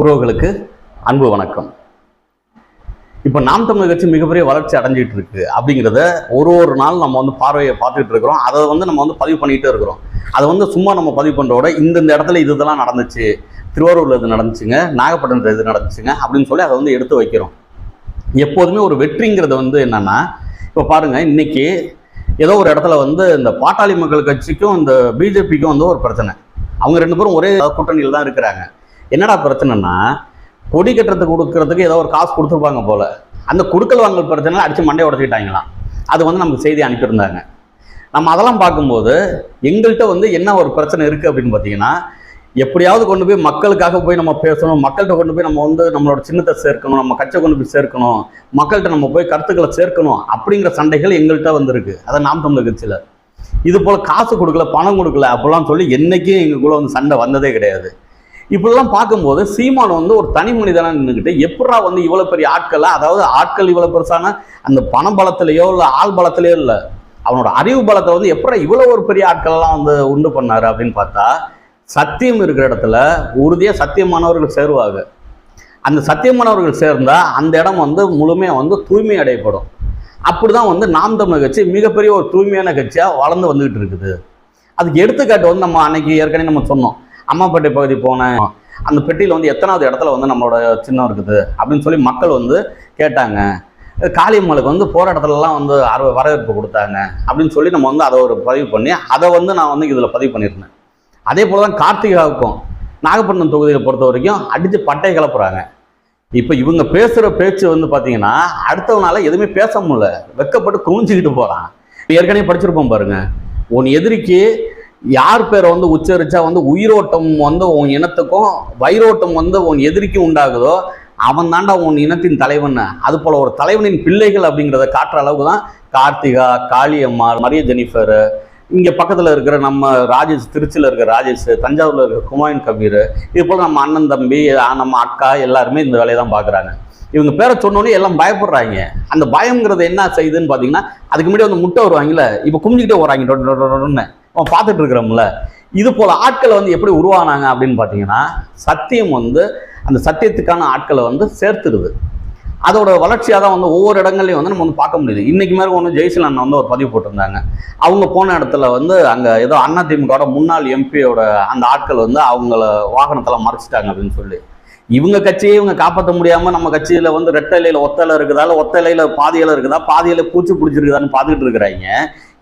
உறவுகளுக்கு அன்பு வணக்கம். இப்போ நாம் தமிழ் கட்சி மிகப்பெரிய வளர்ச்சி அடைஞ்சிட்டு இருக்கு அப்படிங்கிறத ஒரு ஒரு நாள் நம்ம வந்து பார்வையை பார்த்துட்டு இருக்கிறோம். அதை வந்து நம்ம வந்து பதிவு பண்ணிகிட்டே இருக்கிறோம். அதை வந்து சும்மா நம்ம பதிவு பண்ணுறோட இந்த இந்த இடத்துல இது இதெல்லாம் நடந்துச்சு திருவாரூரில் இது நடந்துச்சுங்க நாகப்பட்டினத்தில் இது நடந்துச்சுங்க அப்படின்னு சொல்லி அதை வந்து எடுத்து வைக்கிறோம். எப்போதுமே ஒரு வெற்றிங்கிறது வந்து என்னன்னா இப்போ பாருங்க இன்னைக்கு ஏதோ ஒரு இடத்துல வந்து இந்த பாட்டாளி மக்கள் கட்சிக்கும் இந்த பிஜேபிக்கும் வந்து ஒரு பிரச்சனை. அவங்க ரெண்டு பேரும் ஒரே கூட்டணியில் தான் இருக்கிறாங்க. என்னடா பிரச்சனைனா கொடி கட்டுறதுக்கு கொடுக்கறதுக்கு ஏதோ ஒரு காசு கொடுத்துருப்பாங்க போல. அந்த குடுக்கல் வாங்கல் பிரச்சனை அடிச்சு மண்டையை உடச்சிக்கிட்டாங்களாம். அது வந்து நமக்கு செய்தி அனுப்பியிருந்தாங்க. நம்ம அதெல்லாம் பார்க்கும்போது எங்கள்கிட்ட வந்து என்ன ஒரு பிரச்சனை இருக்குது அப்படின்னு பார்த்தீங்கன்னா எப்படியாவது கொண்டு போய் மக்களுக்காக போய் நம்ம பேசணும் மக்கள்கிட்ட கொண்டு போய் நம்ம வந்து நம்மளோட சின்னத்தை சேர்க்கணும் நம்ம கட்சியை கொண்டு போய் சேர்க்கணும் மக்கள்கிட்ட நம்ம போய் கருத்துக்களை சேர்க்கணும் அப்படிங்கிற சண்டைகள் எங்கள்கிட்ட வந்திருக்கு. அதை நாம் தமிழர் கட்சியில். இது போல் காசு கொடுக்கல பணம் கொடுக்கல அப்படிலாம் சொல்லி என்றைக்கும் எங்களுக்குள்ளே வந்து சண்டை வந்ததே கிடையாது. இப்படிலாம் பார்க்கும்போது சீமான் வந்து ஒரு தனி மனிதனாக நின்றுக்கிட்டு எப்படா வந்து இவ்வளோ பெரிய ஆட்களை அதாவது ஆட்கள் இவ்வளோ பெருசான? அந்த பண பலத்திலேயோ இல்லை ஆள் பலத்திலேயோ இல்லை அவனோட அறிவு பலத்தை வந்து எப்படா இவ்வளோ ஒரு பெரிய ஆட்களெல்லாம் வந்து உண்டு பண்ணார் அப்படின்னு பார்த்தா சத்தியம் இருக்கிற இடத்துல உறுதியாக சத்தியமானவர்கள் சேருவாங்க. அந்த சத்தியமானவர்கள் சேர்ந்தால் அந்த இடம் வந்து முழுமையாக வந்து தூய்மை அடையப்படும். அப்படிதான் வந்து நாம் தமிழ் கட்சி மிகப்பெரிய ஒரு தூய்மையான கட்சியாக வளர்ந்து வந்துக்கிட்டு இருக்குது. அதுக்கு எடுத்துக்காட்டு வந்து நம்ம அன்னைக்கு ஏற்கனவே நம்ம சொன்னோம். அம்மாப்பேட்டை பகுதி போனேன் அந்த பெட்டியில் வந்து எத்தனாவது இடத்துல வந்து நம்மளோட சின்னம் இருக்குது அப்படின்னு சொல்லி மக்கள் வந்து கேட்டாங்க. காளியம்மலுக்கு வந்து போகிற இடத்துலலாம் வந்து அர வரவேற்பு கொடுத்தாங்க. அப்படின்னு சொல்லி நம்ம வந்து அதை ஒரு பதிவு பண்ணி அதை வந்து நான் வந்து இதில் பதிவு பண்ணியிருந்தேன். அதே போல் தான் கார்த்திகாவுக்கும் நாகப்பட்டினம் தொகுதியில் பொறுத்த வரைக்கும் அடித்து பட்டை கிளப்புறாங்க. இப்போ இவங்க பேசுகிற பேச்சு வந்து பார்த்தீங்கன்னா அடுத்தவனால எதுவுமே பேச முடியல. வெக்கப்பட்டு குமிஞ்சிக்கிட்டு போகிறான் ஏற்கனவே படிச்சிருப்போம் பாருங்க. உன் எதிரிக்கு யார் பேரை வந்து உச்சரிச்சா வந்து உயிரோட்டம் வந்து உன் இனத்துக்கும் வைரோட்டம் வந்து உன் எதிரிக்கும் உண்டாகுதோ அவன் தாண்டா உன் இனத்தின் தலைவன். அது போல ஒரு தலைவனின் பிள்ளைகள் அப்படிங்கிறத காட்டுற அளவுக்கு தான் கார்த்திகா காளியம்மா மரிய ஜெனிஃபர் இங்கே பக்கத்தில் இருக்கிற நம்ம ராஜேஷ் திருச்சியில் இருக்கிற ராஜேஷ் தஞ்சாவூரில் இருக்கிற குமாயின் கபீர் இது போல் நம்ம அண்ணன் தம்பி நம்ம அக்கா எல்லாருமே இந்த வேலையை தான் பார்க்குறாங்க இவங்க பேரை சொன்னோன்னே எல்லாம் பயப்படுறாங்க. அந்த பயங்கிறது என்ன செய்யுதுன்னு பார்த்தீங்கன்னா அதுக்கு முன்னாடி வந்து முட்டை வருவாங்கல்ல இப்போ குமிஞ்சிக்கிட்டே வராங்க அவன் பார்த்துட்டு இருக்கிறோம்ல. இது போல ஆட்களை வந்து எப்படி உருவானாங்க அப்படின்னு பார்த்தீங்கன்னா சத்தியம் வந்து அந்த சத்தியத்துக்கான ஆட்களை வந்து சேர்த்துடுது. அதோட வளர்ச்சியாக தான் வந்து ஒவ்வொரு இடங்கள்லையும் வந்து நம்ம வந்து பார்க்க முடியுது. இன்னைக்கு மேலே ஒன்று ஜெய்சல் அண்ணன் வந்து ஒரு பதிவு போட்டிருந்தாங்க. அவங்க போன இடத்துல வந்து அங்கே ஏதோ அதிமுகவோட முன்னாள் எம்பியோட அந்த ஆட்கள் வந்து அவங்கள வாகனத்தில் மறைச்சிட்டாங்க அப்படின்னு சொல்லி. இவங்க கட்சியை இவங்க காப்பாற்ற முடியாமல் நம்ம கட்சியில் வந்து ரெட்டை இலையில் ஒத்த இலை இருக்குதா இல்லை ஒத்த இலையில் பாதி இலை இருக்குதா பாதி இலை பூச்சி பிடிச்சிருக்குதான்னு பார்த்துக்கிட்டு இருக்கிறாங்க.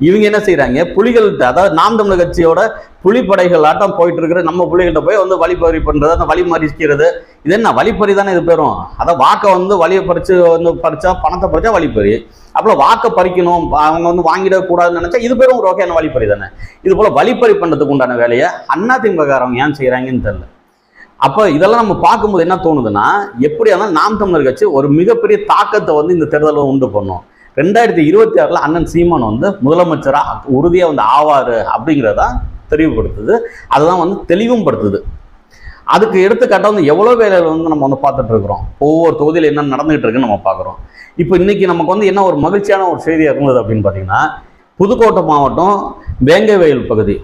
இவங்க என்ன செய்யறாங்க புலிகள்கிட்ட அதாவது நாம் தமிழர் கட்சியோட புலிப்படைகள் ஆட்டம் போயிட்டு இருக்கிற நம்ம புலிகள்கிட்ட போய் வந்து வழிப்பறி பண்றது அந்த வழி மறிக்கிறது. இது என்ன? வழிப்பறி தானே இது பெறும் அதான் வாக்கை வந்து வழியை பறிச்சு வந்து பறிச்சா பணத்தை பறிச்சா வழிப்பறி. அப்போ வாக்கை பறிக்கணும் அவங்க வந்து வாங்கிடக்கூடாதுன்னு நினைச்சா இது பேரும் ஒரு வகையான வழிப்பறி தானே. இது போல வழிப்பறி பண்றதுக்கு உண்டான வேலையை அதிமுககாரங்க ஏன் செய்கிறாங்கன்னு தெரியல. அப்போ இதெல்லாம் நம்ம பார்க்கும்போது என்ன தோணுதுன்னா எப்படியானாலும் நாம் தமிழர் கட்சி ஒரு மிகப்பெரிய தாக்கத்தை வந்து இந்த தேர்தலில் உண்டு பண்ணும். ரெண்டாயிரத்தி இருபத்தி ஆறில் அண்ணன் சீமான் வந்து முதலமைச்சராக உறுதியாக வந்து ஆவார் அப்படிங்கிறதான் தெளிவுபடுத்துது. அதுதான் வந்து தெளிவும் படுத்துது. அதுக்கு எடுத்துக்காட்டாக வந்து எவ்வளோ வேலையில் வந்து நம்ம வந்து பார்த்துட்டு இருக்கிறோம். ஒவ்வொரு தொகுதியில் என்ன நடந்துகிட்டு இருக்குன்னு நம்ம பார்க்குறோம். இப்போ இன்னைக்கு நமக்கு வந்து என்ன ஒரு மகிழ்ச்சியான ஒரு செய்தியாக இருந்தது அப்படின்னு பார்த்தீங்கன்னா புதுக்கோட்டை மாவட்டம் வேங்கவயல் பகுதி.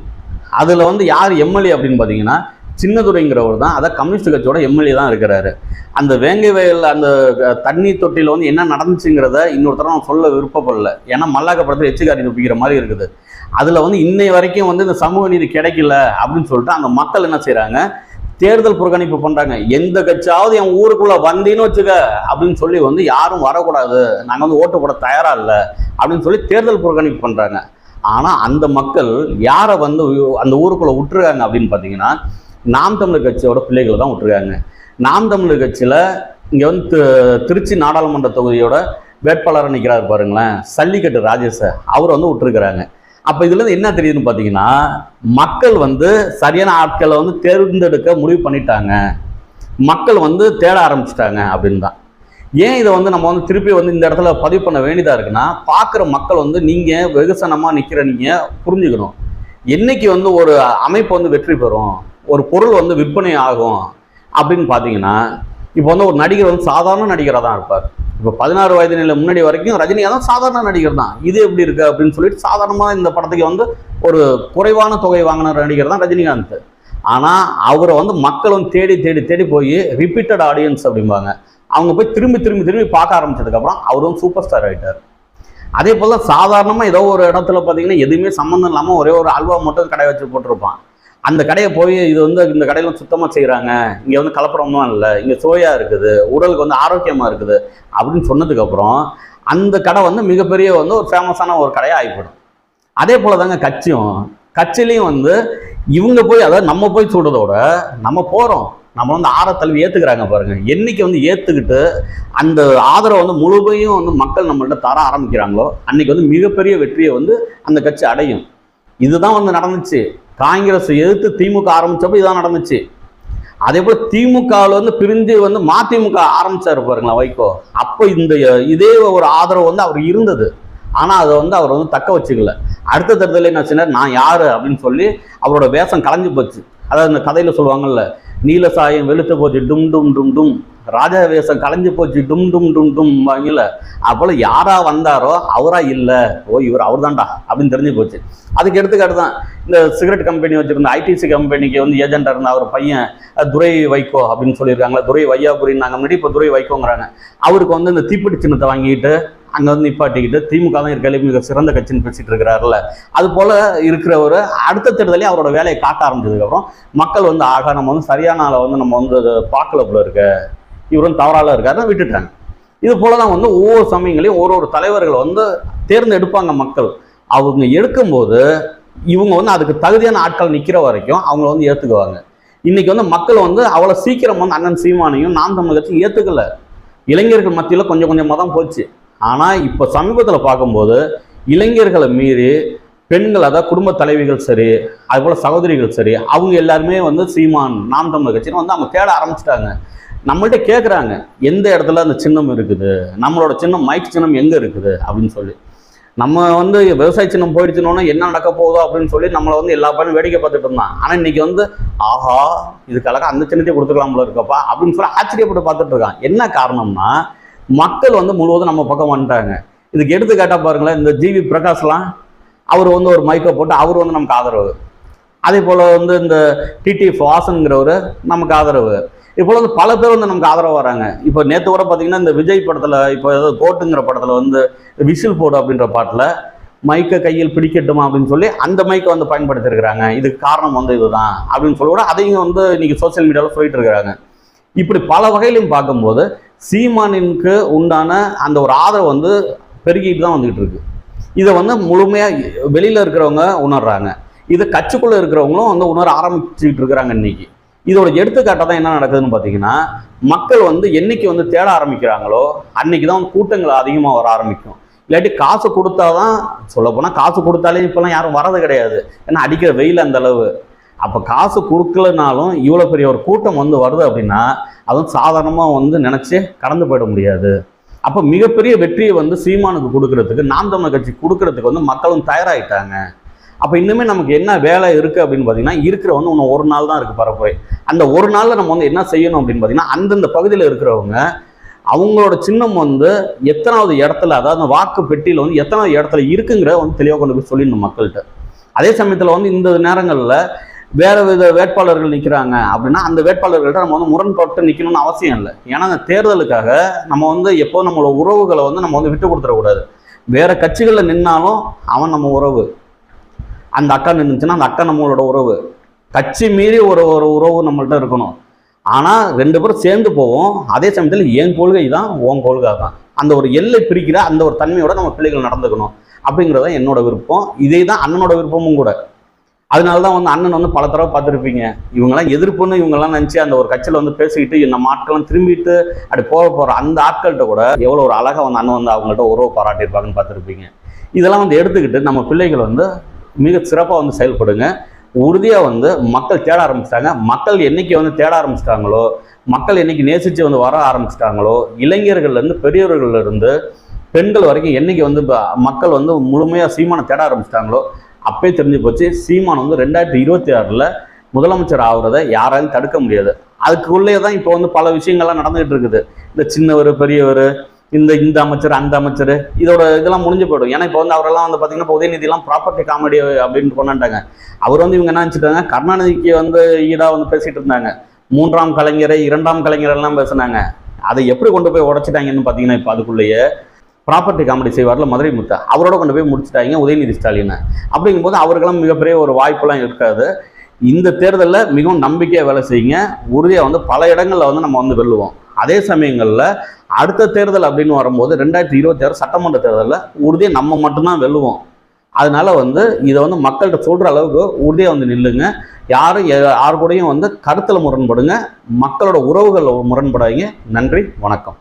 அதில் வந்து யார் எம்எல்ஏ அப்படின்னு பார்த்தீங்கன்னா சின்னதுரைங்கிறவர் தான். அதான் கம்யூனிஸ்ட் கட்சியோட எம்எல்ஏ தான் இருக்கிறாரு. அந்த வேங்கை வயல் அந்த தண்ணி தொட்டியில் வந்து என்ன நடந்துச்சுங்கிறத இன்னொருத்தர நான் சொல்ல விருப்பப்படல. ஏன்னா மல்லாக்க படத்தில் எச்சுக்காரி துப்பிக்கிற மாதிரி இருக்குது. அதில் வந்து இன்னை வரைக்கும் வந்து இந்த சமூக நீதி கிடைக்கல அப்படின்னு சொல்லிட்டு அந்த மக்கள் என்ன செய்கிறாங்க தேர்தல் புறக்கணிப்பு பண்ணுறாங்க எந்த கட்சியாவது என் ஊருக்குள்ளே வந்தீன்னு வச்சுக்க அப்படின்னு சொல்லி வந்து யாரும் வரக்கூடாது. நாங்கள் வந்து ஓட்டு போட தயாராக இல்லை அப்படின்னு சொல்லி தேர்தல் புறக்கணிப்பு பண்ணுறாங்க ஆனால் அந்த மக்கள் யாரை வந்து அந்த ஊருக்குள்ளே விட்டுருக்காங்க அப்படின்னு பார்த்தீங்கன்னா நாம் தமிழர் கட்சியோட பிள்ளைகளை தான் விட்டுருக்காங்க. நாம் தமிழர் கட்சியில் இங்கே வந்து திருச்சி நாடாளுமன்ற தொகுதியோட வேட்பாளராக நிற்கிறாரு பாருங்களேன் சல்லிக்கட்டு ராஜேஷை அவர் வந்து விட்டுருக்குறாங்க. அப்போ இதுலேருந்து என்ன தெரியுதுன்னு பார்த்தீங்கன்னா மக்கள் வந்து சரியான ஆட்களை வந்து தேர்ந்தெடுக்க முடிவு பண்ணிட்டாங்க. மக்கள் வந்து தேட ஆரம்பிச்சிட்டாங்க அப்படின்னு தான். ஏன் இதை வந்து நம்ம வந்து திருப்பி வந்து இந்த இடத்துல பதிவு பண்ண வேண்டியதாக இருக்குன்னா பார்க்குற மக்கள் வந்து நீங்கள் வெகுசனமாக நிற்கிற நீங்கள் புரிஞ்சுக்கணும். என்னைக்கு வந்து ஒரு அமைப்பு வந்து வெற்றி பெறும்? ஒரு பொருள் வந்து விற்பனை ஆகும் அப்படின்னு பார்த்தீங்கன்னா இப்போ வந்து ஒரு நடிகர் வந்து சாதாரண நடிகராக தான் இருப்பார். இப்போ பதினாறு வயது நிலை முன்னாடி வரைக்கும் ரஜினிகாந்த் தான் சாதாரண நடிகர் தான். இது எப்படி இருக்கு அப்படின்னு சொல்லிட்டு சாதாரணமாக இந்த படத்துக்கு வந்து ஒரு குறைவான தொகை வாங்கின நடிகர் தான் ரஜினிகாந்த். ஆனால் அவரை வந்து மக்கள் வந்து தேடி தேடி தேடி போய் ரிப்பீட்டட் ஆடியன்ஸ் அப்படிம்பாங்க. அவங்க போய் திரும்பி திரும்பி திரும்பி பார்க்க ஆரம்பிச்சதுக்கப்புறம் அவர் வந்து சூப்பர் ஸ்டார் ஆகிட்டார் அதே போல் சாதாரணமாக ஏதோ ஒரு இடத்துல பார்த்தீங்கன்னா எதுவுமே சம்மந்தம் இல்லாமல் ஒரே ஒரு அல்வா மட்டும் கடை வச்சு போட்டிருப்பான். அந்த கடையை போய் இது வந்து இந்த கடையில சுத்தமாக செய்கிறாங்க இங்கே வந்து கலப்படமும் இல்லை. இங்கே சுவையாக இருக்குது. உடலுக்கு வந்து ஆரோக்கியமாக இருக்குது அப்படின்னு சொன்னதுக்கப்புறம் அந்த கடை வந்து மிகப்பெரிய வந்து ஒரு ஃபேமஸான ஒரு கடையாக ஆகிப்படும். அதே போல் தாங்க கட்சியும். கட்சிலையும் வந்து இவங்க போய் அதாவது நம்ம போய் சொல்கிறதோட நம்ம போகிறோம் நம்ம வந்து ஆற தழுவி ஏற்றுக்கிறாங்க பாருங்க. என்றைக்கு வந்து ஏற்றுக்கிட்டு அந்த ஆதரவை வந்து முழுமையும் வந்து மக்கள் நம்மள்ட்ட தர ஆரம்பிக்கிறாங்களோ அன்னைக்கு வந்து மிகப்பெரிய வெற்றியை வந்து அந்த கட்சி அடையும். இதுதான் வந்து நடந்துச்சு. காங்கிரஸ் எதிர்த்து திமுக ஆரம்பித்தப்போ இதான் நடந்துச்சு. அதே போல் திமுகவில் வந்து பிரிஞ்சு வந்து மதிமுக ஆரம்பித்தார் பாருங்களா வைகோ. அப்போ இந்த இதே ஒரு ஆதரவு வந்து அவர் இருந்தது. ஆனால் அதை வந்து அவர் வந்து தக்க வச்சுக்கல. அடுத்த தேர்தலில் என்ன சொன்னார் நான் யார்? அப்படின்னு சொல்லி அவரோட வேஷம் கலைஞ்சு போச்சு. அதாவது இந்த கதையில் சொல்லுவாங்கல்ல நீல சாயம் வெளுத்து போச்சு டும் டும் டும் டும். ராஜா வேஷம் கலைஞ்சு போச்சு டும் டும் டும் டும் வாங்கல. அப்போல யாரா வந்தாரோ அவரா இல்லை. ஓ இவர் அவர் தான்டா அப்படின்னு தெரிஞ்சு போச்சு. அதுக்கு எடுத்துக்காட்டு தான் இந்த சிகரெட் கம்பெனி வச்சுருந்த ஐடிசி கம்பெனிக்கு வந்து ஏஜென்டா இருந்த அவர் பையன் துரை வைகோ அப்படின்னு சொல்லியிருக்காங்களா. துரை வையாபுரின்னு நாங்கள் முன்னாடி இப்போ துரை வைகோங்கிறாங்க. அவருக்கு வந்து இந்த தீப்பெட்டி சின்னத்தை வாங்கிட்டு அங்கே வந்து நிப்பாட்டிக்கிட்டு திமுக தான் இருக்கையில மிக சிறந்த கட்சின்னு பேசிட்டு இருக்கிறாருல்ல அது போல இருக்கிறவர் அடுத்த தேர்தலே அவரோட வேலையை காட்ட ஆரம்பிச்சதுக்கப்புறம் மக்கள் வந்து ஆக நம்ம வந்து சரியான ஆளை வந்து நம்ம வந்து பார்க்கல போல இருக்க. இவரும் தவறால இருக்காருன்னு விட்டுட்டாங்க. இது போல தான் வந்து ஒவ்வொரு சமயங்களையும் ஒரு ஒரு தலைவர்கள் வந்து தேர்ந்தெடுப்பாங்க மக்கள். அவங்க எடுக்கும்போது இவங்க வந்து அதுக்கு தகுதியான ஆட்கள் நிற்கிற வரைக்கும் அவங்கள வந்து ஏற்றுக்குவாங்க இன்னைக்கு வந்து மக்கள் வந்து அவ்வளோ சீக்கிரம் வந்து அண்ணன் சீமானையும் நாம் தமிழ் கட்சியும் ஏற்றுக்கல இளைஞர்கள் மத்தியில் கொஞ்சம் கொஞ்சமாக தான் போச்சு. ஆனால் இப்போ சமீபத்தில் பார்க்கும்போது இளைஞர்களை மீறி பெண்கள் அதாவது குடும்ப தலைவிகள் சரி அதுபோல் சகோதரிகள் சரி அவங்க எல்லாருமே வந்து சீமான் நாம் தமிழ் கட்சின்னு வந்து அவங்க தேட ஆரம்பிச்சிட்டாங்க. நம்மள்ட்ட கேட்குறாங்க எந்த இடத்துல அந்த சின்னம் இருக்குது? நம்மளோட சின்னம் மைக் சின்னம் எங்கே இருக்குது? அப்படின்னு சொல்லி. நம்ம வந்து விவசாய சின்னம் போயிடுச்சுனோன்னா என்ன நடக்க போகுதோ அப்படின்னு சொல்லி நம்மளை வந்து எல்லா பையனும் வேடிக்கை பார்த்துட்டு இருந்தான். ஆனால் இன்னைக்கு வந்து ஆஹா இதுக்கழக அந்த சின்னத்தை கொடுத்துக்கலாம் இருக்கப்பா அப்படின்னு சொல்லி ஆச்சரியப்பட்டு பார்த்துட்டு இருக்கான். என்ன காரணம்னா மக்கள் வந்து முழுவதும் நம்ம பக்கம் வந்துட்டாங்க. இதுக்கு எடுத்துக்காட்டா பாருங்களேன் இந்த ஜிவி பிரகாஷ்லாம் அவர் வந்து ஒரு மைக்கை போட்டு அவர் வந்து நமக்கு ஆதரவு. அதே போல் வந்து இந்த டிடி ஃபாசன்கிறவர் நமக்கு ஆதரவு. இப்பொழுது வந்து பல பேர் வந்து நமக்கு ஆதரவு வராங்க. இப்போ நேற்று கூட பார்த்தீங்கன்னா இந்த விஜய் படத்தில் இப்போ ஏதோ கோட்டுங்கிற படத்தில் வந்து விசில் போடு அப்படின்ற பாட்டில் மைக்கை கையில் பிடிக்கட்டுமா? அப்படின்னு சொல்லி அந்த மைக்கை வந்து பயன்படுத்தியிருக்கிறாங்க இதுக்கு காரணம் வந்து இதுதான் அப்படின்னு சொல்லி கூட அதையும் வந்து இன்னைக்கு சோஷியல் மீடியாவில் சொல்லிட்டு இருக்கிறாங்க இப்படி பல வகையிலையும் பார்க்கும்போது சீமானிற்கு உண்டான அந்த ஒரு ஆதரவு வந்து பெருகிட்டு தான் வந்துகிட்டு இருக்கு. இதை வந்து முழுமையாக வெளியில் இருக்கிறவங்க உணர்றாங்க. இதை கட்சிக்குள்ளே இருக்கிறவங்களும் வந்து உணர ஆரம்பிச்சுக்கிட்டு இருக்கிறாங்க இன்னைக்கு. இதோட எடுத்துக்காட்டாக தான் என்ன நடக்குதுன்னு பார்த்தீங்கன்னா மக்கள் வந்து என்னைக்கு வந்து தேட ஆரம்பிக்கிறாங்களோ அன்னைக்கு தான் கூட்டங்கள் அதிகமாக வர ஆரம்பிக்கும். இல்லாட்டி காசு கொடுத்தாதான் சொல்லப்போனால் காசு கொடுத்தாலே இப்போல்லாம் யாரும் வரது கிடையாது. ஏன்னா அடிக்கிற வெயில் அந்த அளவு. அப்போ காசு கொடுக்கலனாலும் இவ்வளோ பெரிய ஒரு கூட்டம் வந்து வருது அப்படின்னா அதுவும் சாதாரணமாக வந்து நினச்சி கடந்து போயிட முடியாது. அப்போ மிகப்பெரிய வெற்றியை வந்து சீமானுக்கு கொடுக்கறதுக்கு நாம் தமிழர் கட்சி கொடுக்கறதுக்கு வந்து மக்களும் தயாராகிட்டாங்க அப்போ இன்னுமே நமக்கு என்ன வேலை இருக்குது அப்படின்னு பார்த்தீங்கன்னா இருக்கிற வந்து இன்னும் ஒரு நாள் தான் இருக்குது பரப்புரை. அந்த ஒரு நாளில் நம்ம வந்து என்ன செய்யணும் அப்படின்னு பார்த்தீங்கன்னா அந்தந்த பகுதியில் இருக்கிறவங்க அவங்களோட சின்னம் வந்து எத்தனாவது இடத்துல அதாவது வாக்கு பெட்டியில் வந்து எத்தனாவது இடத்துல இருக்குங்கிறத வந்து தெளிவாக கொண்டு போய் சொல்லிடணும் மக்கள்கிட்ட. அதே சமயத்தில் வந்து இந்த நேரங்களில் வேற வித வேட்பாளர்கள் நிற்கிறாங்க அப்படின்னா அந்த வேட்பாளர்கள்ட்ட நம்ம வந்து முரண்பட்டு நிற்கணும்னு அவசியம் இல்லை. ஏன்னா அந்த தேர்தலுக்காக நம்ம வந்து எப்போ நம்மளோட உறவுகளை வந்து நம்ம வந்து விட்டு கொடுத்துடக்கூடாது வேற கட்சிகளில் நின்னாலும் அவன் நம்ம உறவு. அந்த அக்கா நின்றுச்சுன்னா அந்த அக்கா நம்மளோட உறவு. கட்சி மீறி ஒரு ஒரு உறவு நம்மள்ட்ட இருக்கணும். ஆனால் ரெண்டு பேரும் சேர்ந்து போவோம். அதே சமயத்தில் என் கொள்கை தான் உன் கொள்கை தான். அந்த ஒரு எல்லை பிரிக்கிற அந்த ஒரு தன்மையோட நம்ம பிள்ளைகள் நடந்துக்கணும். அப்படிங்கிறது தான் என்னோட விருப்பம். இதே தான் அண்ணனோட விருப்பமும் கூட. அதனால தான் வந்து அண்ணன் வந்து பல தடவை பார்த்துருப்பீங்க. இவங்கெல்லாம் எதிர்ப்புன்னு இவங்கெல்லாம் நினச்சி அந்த ஒரு கட்சியில் வந்து பேசிக்கிட்டு நம்ம ஆட்கள்லாம் திரும்பிட்டு அப்படி போக போகிற அந்த ஆட்கள்கிட்ட கூட எவ்வளோ ஒரு அழகாக வந்து அண்ணன் வந்து அவங்கள்ட்ட உறவு பாராட்டியிருப்பாங்கன்னு பார்த்துருப்பீங்க. இதெல்லாம் வந்து எடுத்துக்கிட்டு நம்ம பிள்ளைகள் வந்து மிக சிறப்பாக வந்து செயல்படுங்க. உறுதியாக வந்து மக்கள் தேட ஆரம்பிச்சிட்டாங்க. மக்கள் என்னைக்கு வந்து தேட ஆரம்பிச்சிட்டாங்களோ மக்கள் என்னைக்கு நேசித்து வந்து வர ஆரம்பிச்சிட்டாங்களோ இளைஞர்கள்லேருந்து பெரியவர்கள்லேருந்து பெண்கள் வரைக்கும் என்னைக்கு வந்து மக்கள் வந்து முழுமையாக சீமானை தேட ஆரம்பிச்சிட்டாங்களோ அப்பயே தெரிஞ்சு போச்சு சீமான் வந்து ரெண்டாயிரத்தி இருபத்தி ஆறில் முதலமைச்சர் ஆகுறத யாராலும் தடுக்க முடியாது. அதுக்குள்ளேயே தான் இப்போ வந்து பல விஷயங்கள்லாம் நடந்துகிட்டு இருக்குது. இந்த சின்னவர் பெரியவர் இந்த இந்த அமைச்சர் அந்த அமைச்சர் இதோட இதெல்லாம் முடிஞ்சு போயிடும். ஏன்னா இப்போ வந்து அவரெல்லாம் வந்து பார்த்தீங்கன்னா இப்போ உதயநிதிலாம் ப்ராப்பர்ட்டி காமெடி அப்படின்னு கொண்டாண்டாங்க. அவர் வந்து இவங்க என்ன நினச்சிட்டாங்க? கருணாநிதிக்கு வந்து ஈடாக வந்து பேசிட்டு இருந்தாங்க. மூன்றாம் கலைஞரை இரண்டாம் கலைஞரெல்லாம் பேசினாங்க. அதை எப்படி கொண்டு போய் உடச்சிட்டாங்கன்னு பார்த்தீங்கன்னா இப்போ அதுக்குள்ளேயே ப்ராப்பர்ட்டி காமெடி செய்வார்ல மதுரை முத்தா. அவரோட கொண்டு போய் முடிச்சிட்டாங்க உதயநிதி ஸ்டாலினை. அப்படிங்கும்போது அவருக்கெல்லாம் மிகப்பெரிய ஒரு வாய்ப்பெல்லாம் இருக்காது. இந்த தேர்தலில் மிகவும் நம்பிக்கையாக வேலை செய்யுங்க. உறுதியாக வந்து பல இடங்களில் வந்து நம்ம வந்து வெல்லுவோம். அதே சமயங்களில் அடுத்த தேர்தல் அப்படின்னு வரும்போது ரெண்டாயிரத்தி இருபத்தி ஆறு சட்டமன்ற தேர்தலில் உறுதியாக நம்ம மட்டும்தான் வெல்லுவோம். அதனால வந்து இதை வந்து மக்கள்கிட்ட சொல்கிற அளவுக்கு உறுதியாக வந்து நில்லுங்க. யாரும் யா- யார் கூடயும் வந்து கருத்தில் முரண்படுங்க. மக்களோட உறவுகள் முரண்படாதீங்க. நன்றி வணக்கம்.